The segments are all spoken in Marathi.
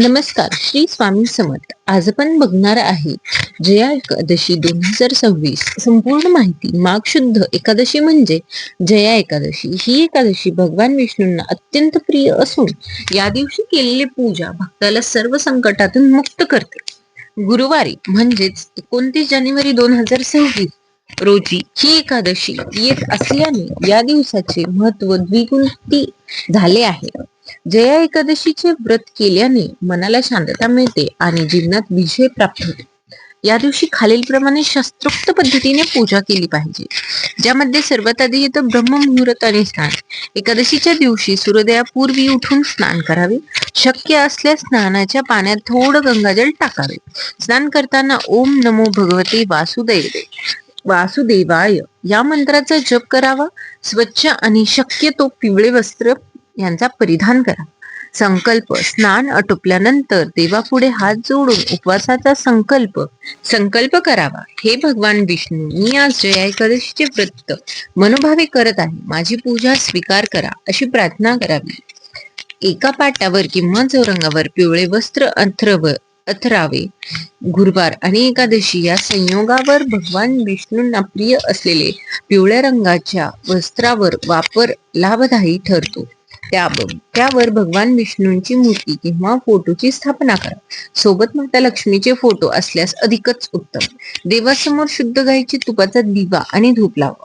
नमस्कार श्री स्वामी समर्थ. आज आपण बघणार आहे जया एकादशी दोन हजार सव्वीस. संपूर्ण माहिती माघ शुद्ध एकादशी म्हणजे जया एकादशी. ही एकादशी भगवान विष्णूंना अत्यंत प्रिय असून या दिवशी केलेली पूजा भक्ताला सर्व संकटातून मुक्त करते. गुरुवारी म्हणजेच एकोणतीस जानेवारी दोन हजार सव्वीस रोजी ही एकादशी येत असल्याने या दिवसाचे महत्त्व द्विगुणती झाले आहे. जया एकादशीचे व्रत केल्याने मनाला शांतता मिळते आणि जीवनात विजय प्राप्त होतो. या दिवशी खालीलप्रमाणे शास्त्रोक्त पद्धतीने पूजा केली पाहिजे. ज्यामध्ये सर्वात आधी येतं ब्रह्ममुहूर्त आणि स्नान. एकादशीच्या दिवशी सूर्योदयापूर्वी उठून स्नान करावे. शक्य असल्यास स्नानाच्या पाण्यात थोडं गंगाजल टाकावे. स्नान करताना ओम नमो भगवते वासुदेव वासुदेवाय. या मंत्राचा जप करावा. स्वच्छ आणि शक्यतो पिवळे वस्त्र यांचा परिधान करा. संकल्प स्नान आटोपल्यानंतर देवापुढे हात जोडून उपवासाचा संकल्प संकल्प करावा. हे भगवान विष्णू मी आज जया एकादशीचे व्रत मनोभावे करत आहे. माझी पूजा स्वीकार करा अशी प्रार्थना करावी. एका पाटावर किंवा चौरंगावर पिवळे वस्त्र अथर्व अथरावे. गुरुवार आणि एकादशी या संयोगावर भगवान विष्णूंना प्रिय असलेले पिवळ्या रंगाच्या वस्त्रावर वापर लाभदायी ठरतो. त्या त्यावर भगवान विष्णूंची मूर्ती किंवा फोटोची स्थापना करा. सोबत माता लक्ष्मीचे फोटो असल्यास अधिकच उत्तम. देवासमोर शुद्ध गायीची तुपाचा दिवा आणि धूप लावा.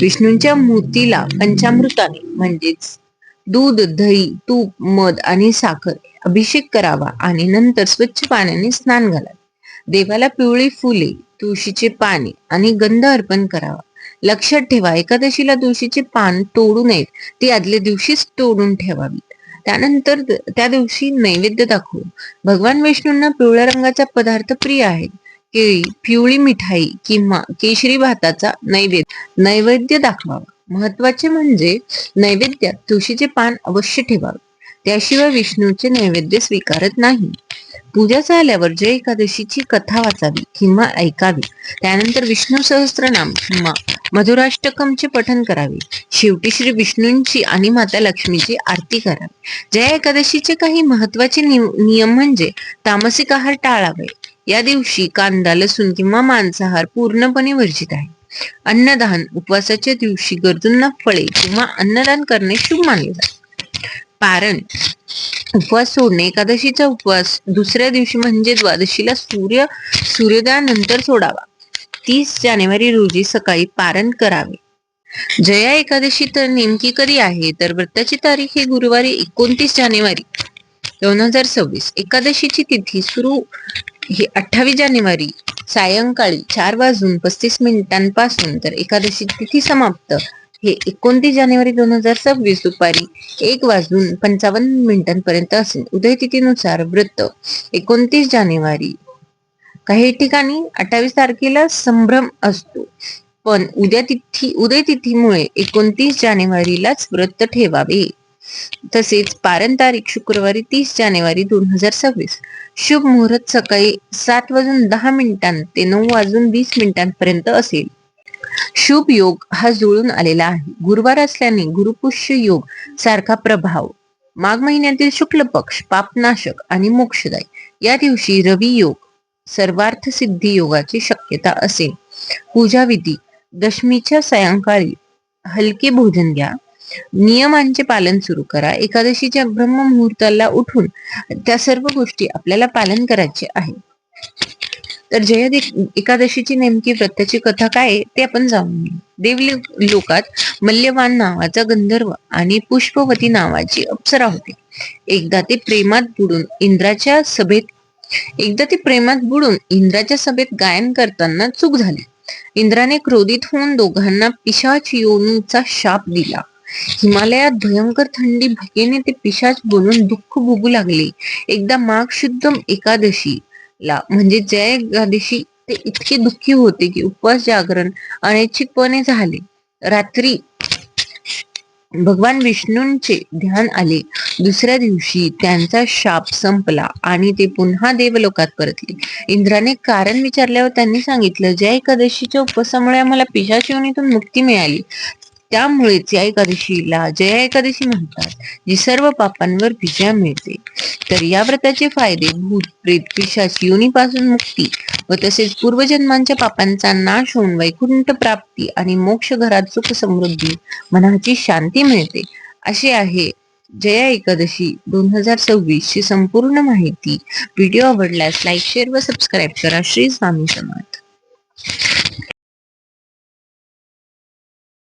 विष्णूंच्या मूर्तीला पंचामृताने म्हणजेच दूध दही तूप मध आणि साखर अभिषेक करावा आणि नंतर स्वच्छ पाण्याने स्नान घालावे. देवाला पिवळी फुले तुळशीचे पाने आणि गंध अर्पण करावा. लक्षात ठेवा एकादशीला तुळशीचे पान तोडू नयेत ती आदल्या दिवशीच तोडून ठेवावी. त्यानंतर त्या दिवशी नैवेद्य दाखवू. भगवान विष्णूंना पिवळ्या रंगाचा पदार्थ प्रिय आहे. केळी पिवळी मिठाई किंवा केशरी भाताचा नैवेद्य नैवेद्य दाखवावा. महत्त्वाचे म्हणजे नैवेद्यात तुळशीचे पान अवश्य ठेवावे. त्याशिवाय विष्णूचे नैवेद्य स्वीकारत नाही. पूजा झाल्यावर जय एकादशीची कथा वाचावी किंवा ऐकावी त्यानंतर विष्णू सहस्त्रनाम किंवा मधुराष्टकमचे पठन करावे. शेवटी श्री विष्णूंची आणि माता लक्ष्मीची आरती करावी. जया एकादशीचे काही महत्त्वाचे नियम म्हणजे तामसिक आहार टाळावे. या दिवशी कांदा लसूण किंवा मांसाहार पूर्णपणे वर्जित आहे. अन्नदान उपवासाच्या दिवशी गरजूंना फळे किंवा अन्नदान करणे शुभ मानले जाते. पारण उपवास सोडणे एकादशीचा उपवास दुसऱ्या दिवशी म्हणजे द्वादशीला सूर्य सूर्योदयानंतर सोडावा. तीस जानेवारी रोजी सकाळी पारण करावे. जया एकादशी तर नेमकी कधी आहे? तर व्रताची तारीख ही गुरुवारी एकोणतीस जानेवारी दोन हजार सव्वीस. एकादशीची तिथी सुरू ही अठ्ठावीस जानेवारी सायंकाळी चार वाजून पस्तीस मिनिटांपासून. तर एकादशी तिथी समाप्त. हे एकोणतीस जानेवारी दोन हजार सव्वीस दुपारी एक वाजून पंचावन्न मिनिटांपर्यंत असेल. उदय तिथीनुसार व्रत एकोणतीस जानेवारी काही ठिकाणी अठ्ठावीस तारखेला संभ्रम असतो. पण उद्या तिथी उदय तिथीमुळे एकोणतीस जानेवारीलाच व्रत ठेवावे. तसेच पारण तारीख शुक्रवारी तीस जानेवारी दोन हजार सव्वीस. शुभ मुहूर्त सकाळी सात वाजून दहा मिनिटां ते नऊ वाजून वीस मिनिटांपर्यंत असेल. शुभ योग हा जुळून आलेला आहे. गुरुवार असल्याने गुरुपुष्य योग सारखा प्रभाव. माघ महिन्यातील शुक्ल पक्ष पापनाशक आणि मोक्षदायी. या दिवशी रवी योग सर्वार्थ सिद्धी योगाची शक्यता असेल. पूजा विधी दशमीच्या सायंकाळी हलके भोजन घ्या. नियमांचे पालन सुरू करा. एकादशीच्या ब्रह्म मुहूर्ताला उठून त्या सर्व गोष्टी आपल्याला पालन करायचे आहे. तर जय एकादशीची नेमकी व्रताची कथा काय ते आपण जाणून घेऊ. देव लोकात मल्यवान नावाचा गंधर्व आणि पुष्पवती नावाची अप्सरा होती. एकदा ते प्रेमात बुडून इंद्राच्या सभेत एकदा ते प्रेमात बुडून इंद्राच्या सभेत गायन करताना चूक झाली. इंद्राने क्रोधित होऊन दोघांना पिशाच योनीचा शाप दिला. हिमालयात भयंकर थंडी भकेने ते पिशाच बोलून दुःख भोगू लागले. एकदा माघ शुद्ध एकादशी ला म्हणजे जय एकादशी ते इतके दुःखी होते की उपवास जागरण अनैच्छिकपणे झाले. रात्री भगवान विष्णूंचे ध्यान आले. दुसऱ्या दिवशी त्यांचा शाप संपला आणि ते पुन्हा देवलोकात परतले. इंद्राने कारण विचारल्यावर त्यांनी सांगितलं जय एकादशीच्या उपवासामुळे आम्हाला पिशाच मुक्ती मिळाली. त्यामुळेच या एकादशीला जया एकादशी म्हणतात जी सर्व पापांवर विजय मिळते. तर या व्रताचे फायदे भूत प्रेत पिशाच योनीपासून मुक्ती व तसेच पूर्वजन्मांच्या पापांचा नाश होऊन वैकुंठ प्राप्ती आणि मोक्ष घरात सुख समृद्धी मनाची शांती मिळते. असे आहे जया एकादशी दोन हजार सव्वीस ची संपूर्ण माहिती. व्हिडिओ आवडल्यास लाईक शेअर व सबस्क्राईब करा. श्री स्वामी समर्थ.